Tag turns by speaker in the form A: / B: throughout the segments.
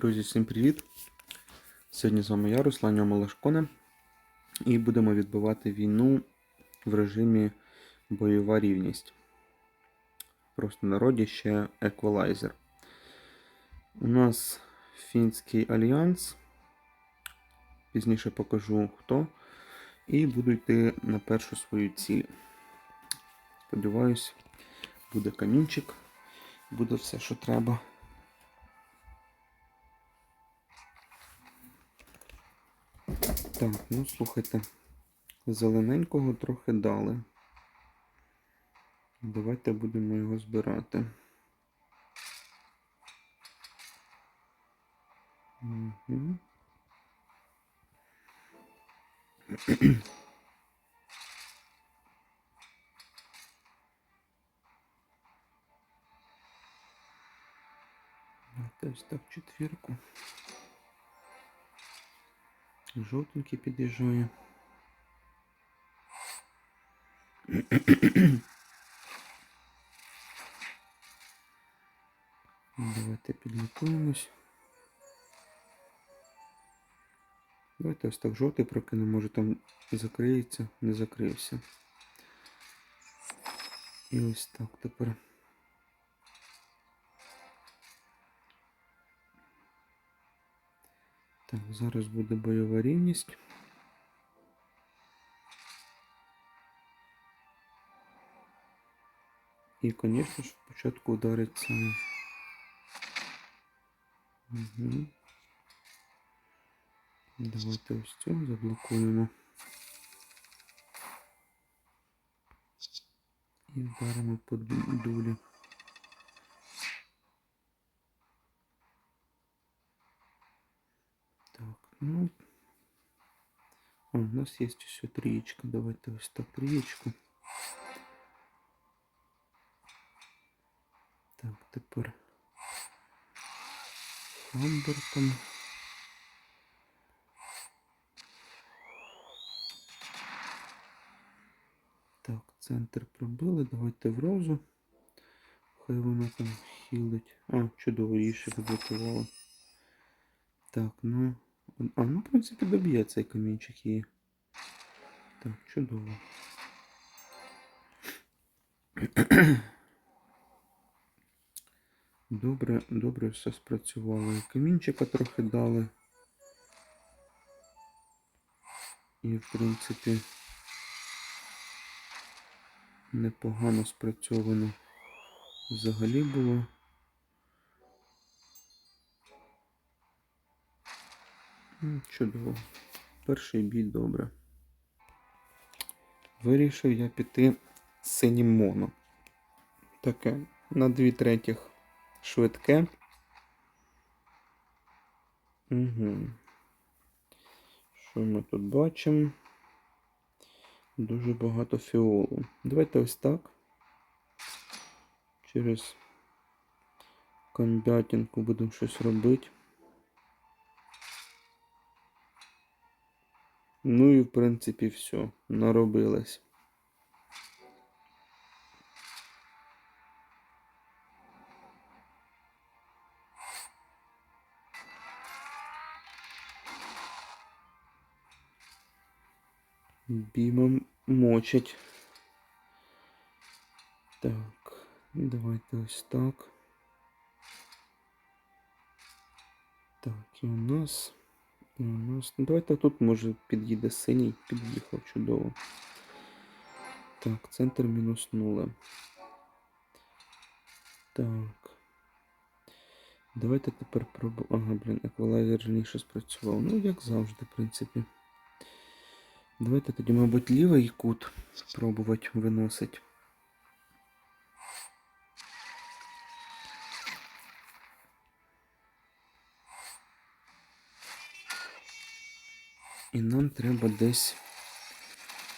A: Друзі, всім привіт! Сьогодні з вами я, Руслан Малашконе, і будемо відбивати війну в режимі бойова рівність. Просто в народі ще еквалайзер. У нас фінський альянс. Пізніше покажу хто. І буду йти на першу свою ціль. Сподіваюсь, буде камінчик, буде все, що треба. Так, ну слухайте, зелененького трохи дали. Давайте будемо його збирати. Угу. Ось так четвірку. Жовтенький під'їжджає. Давайте підлікуємось. Давайте ось так жовтий прокинемо, може там закриється, не закрився. І ось так тепер. Так, зараз буде бойова рівність. І, звісно ж, спочатку удариться. Угу. Давайте ось цю заблокуємо. І вдаримо по дулі. Так, ну. А, у нас есть еще триечка. Давайте ось так триечку. Так, тепер Хамбертон. Так, центр пробили. Давайте в розу. Хай вона там хілить. А, чудово, її ще заблокувала. Так, ну. А, ну, в принципі, доб'є цей камінчик її. Так, чудово. Добре, добре все спрацювало. І камінчика трохи дали. І, в принципі, непогано спрацьовано взагалі було. Чудово. Перший бій добре. Вирішив я піти синім моно. Таке на дві третіх швидке. Угу. Що ми тут бачимо? Дуже багато фіолу. Давайте ось так. Через комбятинку будемо щось робити. Ну і в принципі все. Наробилось. Бімом мочить. Так, давайте ось так. Так, і у нас. Ну, давайте тут може під'їде синій. Під'їхав чудово. Так, центр мінус нуле. Так. Давайте тепер пробуємо. Ага, блін, еквалайзер раніше спрацював. Ну, як завжди, в принципі. Давайте тоді, мабуть, лівий кут спробувати виносить. І нам треба десь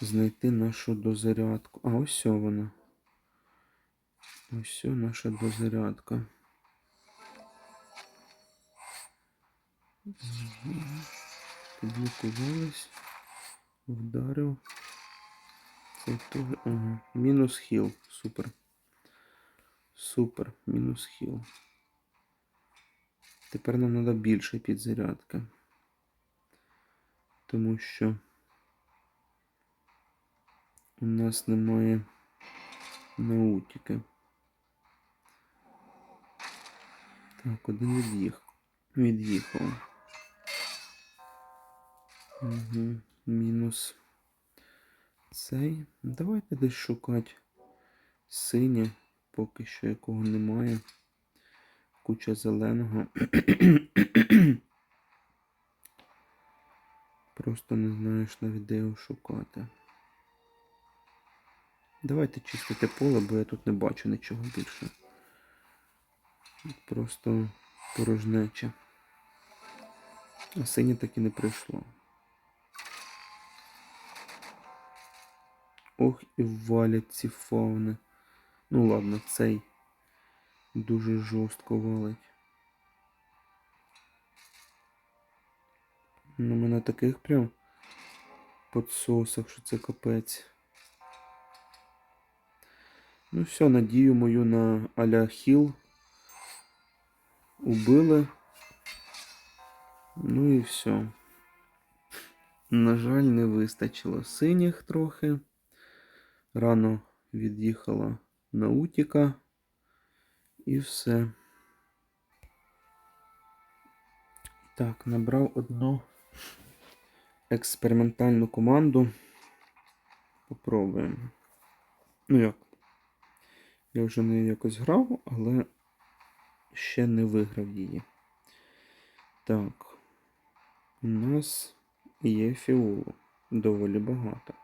A: знайти нашу дозарядку. А ось вона. Ось наша дозарядка. Підлікувались. Вдарив. Це теж. Ага. Мінус хіл. Супер. Супер. Мінус хіл. Тепер нам треба більше підзарядки. Тому що у нас немає наутіки. Так, один від'їх... від'їхав. Угу. Мінус цей. Давайте десь шукати синє, поки що якого немає. Куча зеленого. Просто не знаєш навіть де його шукати. Давайте чистити поле, бо я тут не бачу нічого більше. Просто порожнеча. А синє так і не прийшло. Ох, і валять ці фауни. Ну ладно, цей дуже жорстко валить. Ну, ми на таких прям подсосах, що це капець. Ну все, надію мою на аля хіл. Убили. Ну і все. На жаль, не вистачило синіх трохи. Рано від'їхала наутіка. І все. Так, набрав одну експериментальну команду. Попробуємо. Ну як? Я вже не якось грав, але ще не виграв її. Так. У нас є фіолу. Доволі багато.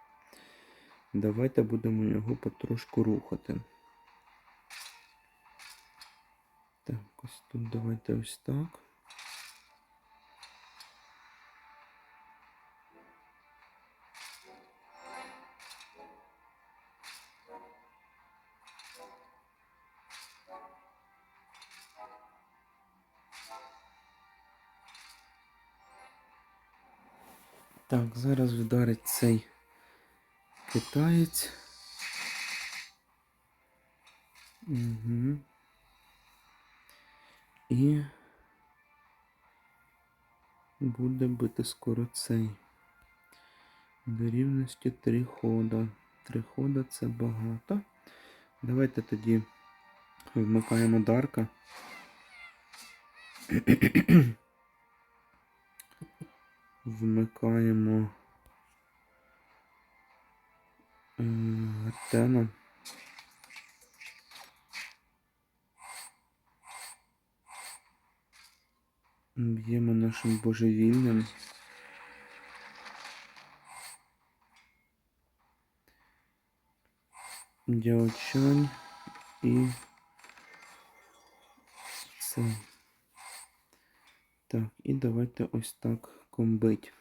A: Давайте будемо його потрошку рухати. Так, ось тут давайте ось так. Так, зараз вдарить цей китаєць. Угу. І буде бити скоро цей. До рівності три хода. Три хода це багато. Давайте тоді вмикаємо Дарка. Вмикаємо е, Артема. Б'ємо нашим божевільним. Дяочань і це. Так, і давайте ось так комбить.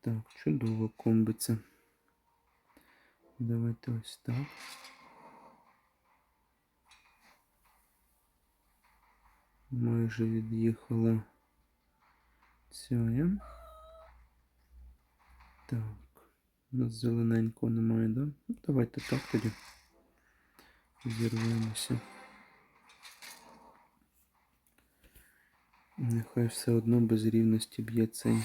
A: Так, чудово комбиться. Давайте ось так. Майже від'їхала ця. Так. У нас зелененького немає, да? Ну, давайте так тоді. Зірвемося. Нехай все одно без рівності б'є цей.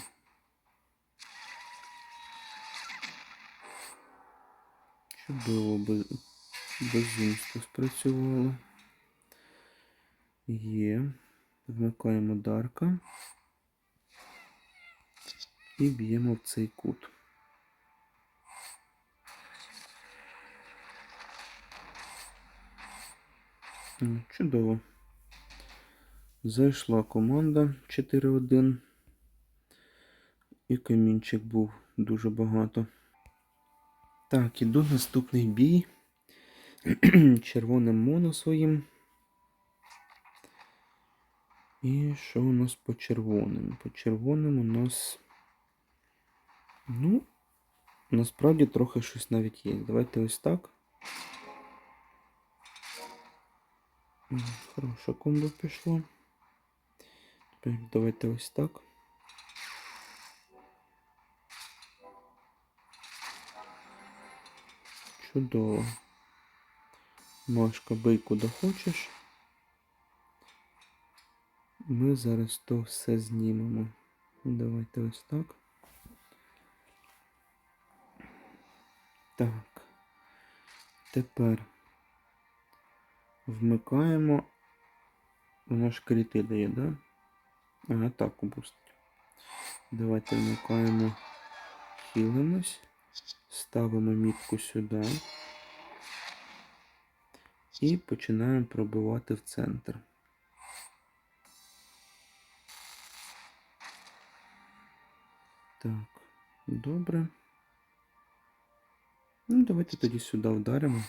A: Чудово, без, безумство спрацювало. Є. Вмикаємо Дарка. І б'ємо в цей кут. Чудово. Зайшла команда 4-1. І камінчик був дуже багато. Так, іду наступний бій. Червоним моно своїм. І що у нас по червоним? По червоним у нас. Ну, насправді трохи щось навіть є. Давайте ось так. Хороша комбо пішло. Давайте ось так. Чудово. Машка, бий куди хочеш. Ми зараз то все знімемо. Давайте ось так. Так. Тепер вмикаємо. Воно ж кріти дає, да? Ага, так. Давайте вмикаємо, хилимось, ставимо мітку сюди і починаємо пробивати в центр. Так, добре. Ну, давайте тоді сюди вдаримо.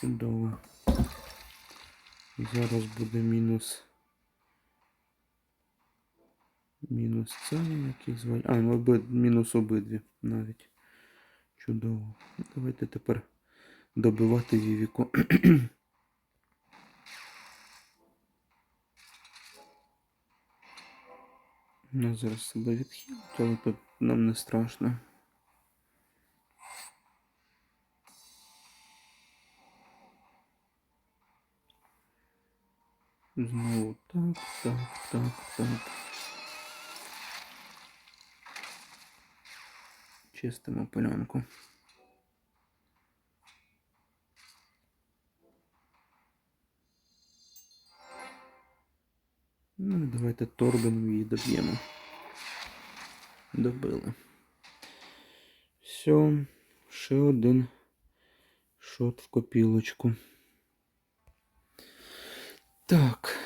A: Чудово. Зараз буде мінус. Мінус це, який звань. А, ну, мінус обидві навіть. Чудово. Давайте тепер добивати Вівіку. Ну, зараз себе відхилить, але тут нам не страшно. Знову так, так, так, так. Чистимо полянку. Ну, давайте торбину її доб'ємо. Добили. Все, ще один шот в копілочку. Так.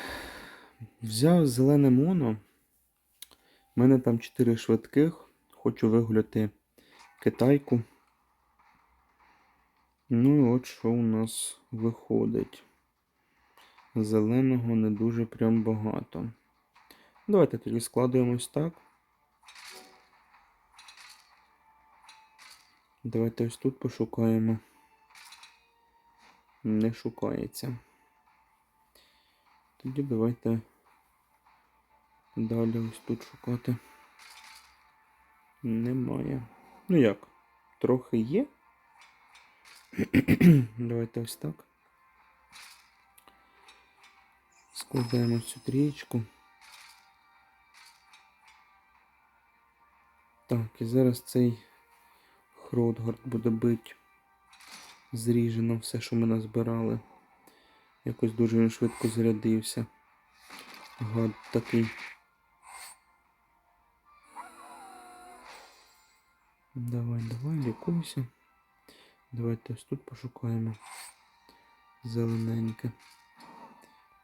A: Взяв зелене моно. У мене там 4 швидких. Хочу вигуляти китайку. Ну і от що у нас виходить. Зеленого не дуже прям багато. Давайте тоді складуємось так. Давайте ось тут пошукаємо. Не шукається. Тоді давайте далі ось тут шукати. Немає. Ну як? Трохи є. Давайте ось так. Складаємо цю трієчку. Так, і зараз цей Хродгард буде бити. Зріже нам все, що ми назбирали. Якось дуже він швидко зарядився. Гад такий. Давай, давай, лікуйся. Давайте ось тут пошукаємо. Зелененьке.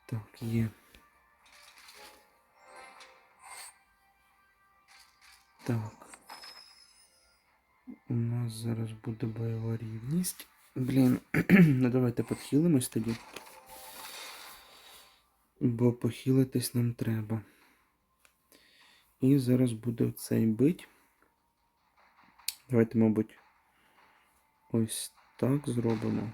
A: Так, є. Так. У нас зараз буде бойова рівність. Блін, ну давайте підхилимось тоді. Бо похилитись нам треба. І зараз буде цей бить. Давайте, мабуть, ось так зробимо.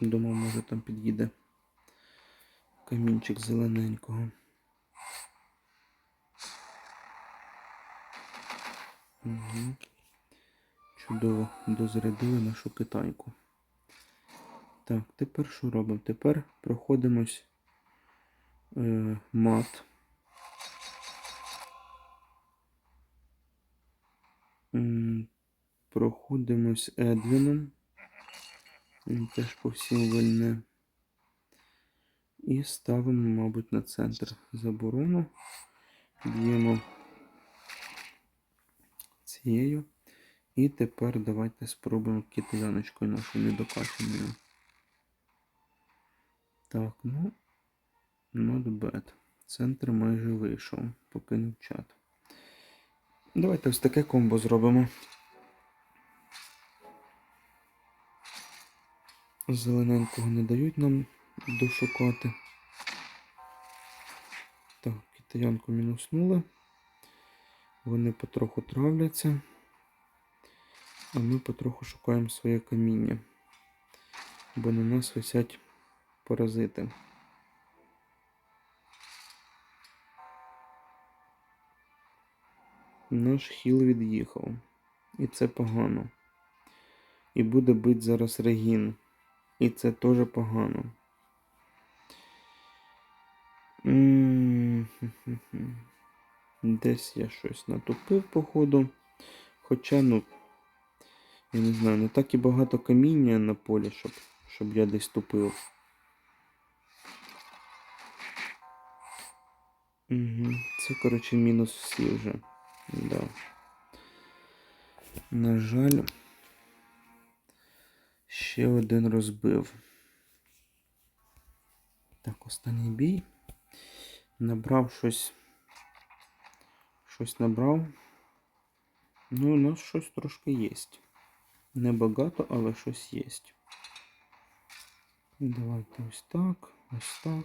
A: Думав, може там під'їде камінчик зелененького. Угу. Чудово дозарядили нашу китайку. Так, тепер що робимо? Тепер проходимось е, мат. Проходимось Едвіном. Він теж по всім вольне. І ставимо, мабуть, на центр заборону. Б'ємо цією. І тепер давайте спробуємо китаяночкою нашу недокачаною. Так, ну, not bad. Центр майже вийшов, покинув чат. Давайте ось таке комбо зробимо. Зелененького не дають нам дошукати. Так, китаянку мінуснули. Вони потроху травляться. А ми потроху шукаємо своє каміння. Бо на нас висять паразити. Наш хіл від'їхав. І це погано. І буде бить зараз регін. І це теж погано. Десь я щось натупив, походу. Хоча, ну, я не знаю, не так і багато каміння на полі, щоб, щоб я десь тупив. Угу. Це, коротше, мінус всі вже. Да. На жаль, ще один розбив. Так, останній бій. Набрав щось. Щось набрав. Ну, у нас щось трошки є. Небагато, але щось є. Давайте ось так, ось так.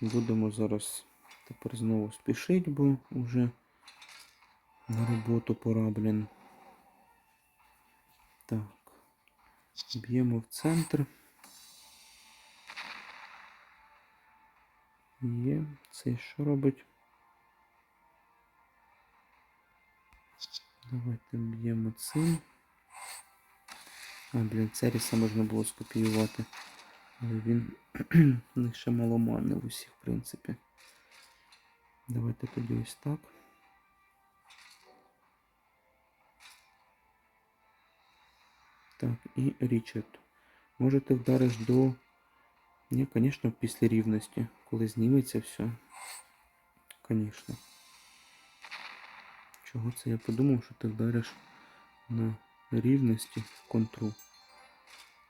A: Будемо зараз тепер знову спішити, бо вже на роботу пора, блін. Так. Б'ємо в центр. Є. Цей що робить? Давайте б'ємо цим. А, блін, Церіса можна було скопіювати. Але він у них ще мало в усіх, в принципі. Давайте тоді ось так. Так, і Річард. Може ти вдариш до. Ні, звісно, після рівності. Коли зніметься все. Звісно. Чого це я подумав, що ти вдариш на рівності в контру.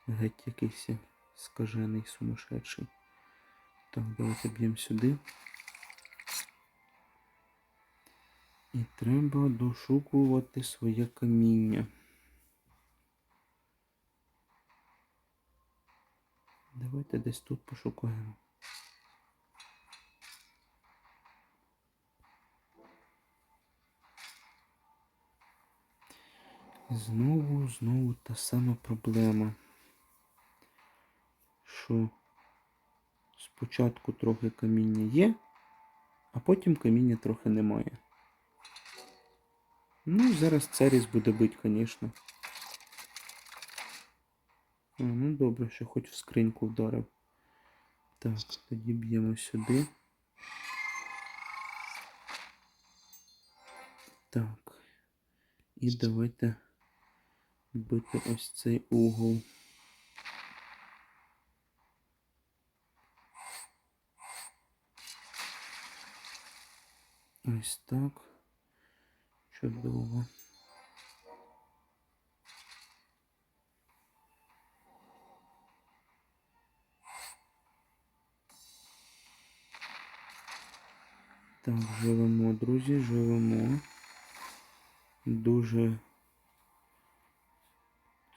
A: Геть якийсь скажений, сумасшедший. Так, давайте б'ємо сюди. І треба дошукувати своє каміння. Давайте десь тут пошукаємо. Знову, знову та сама проблема. Що спочатку трохи каміння є, а потім каміння трохи немає. Ну, зараз Церіс буде бить, звісно. А, ну добре, що хоч в скриньку вдарив. Так, тоді б'ємо сюди. Так. І давайте бити ось цей угол. Ось так. Чудово. Так, живемо, друзі, живемо. Дуже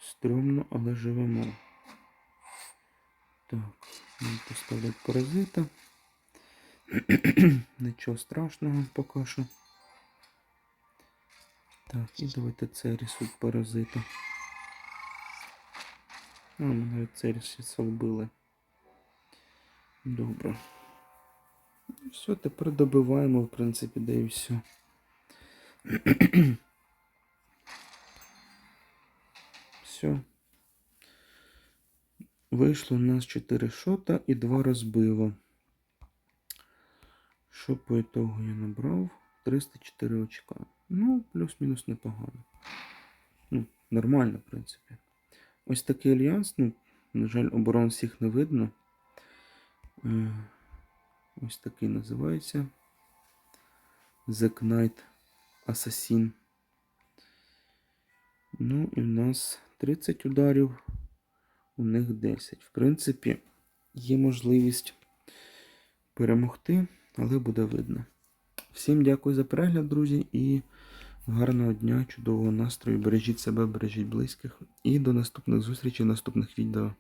A: стрьомно, але живемо. Так, поставлять паразита. Нічого страшного поки що. Так, і давайте це рисують паразита. А, ми навіть це рисується вбили. Добре. Ну, Все, тепер добиваємо, в принципі, да і все. Все. Вийшло у нас 4 шота і 2 розбива. Що по ітогу я набрав? 304 очка. Ну, плюс-мінус непогано. Ну, нормально, в принципі. Ось такий альянс, ну, на жаль, оборон всіх не видно. Е, Ось такий називається. The Knight Assassin. Ну, і в нас 30 ударів, у них 10. В принципі, є можливість перемогти, але буде видно. Всім дякую за перегляд, друзі, і гарного дня, чудового настрою. Бережіть себе, бережіть близьких. І до наступних зустрічей наступних відео.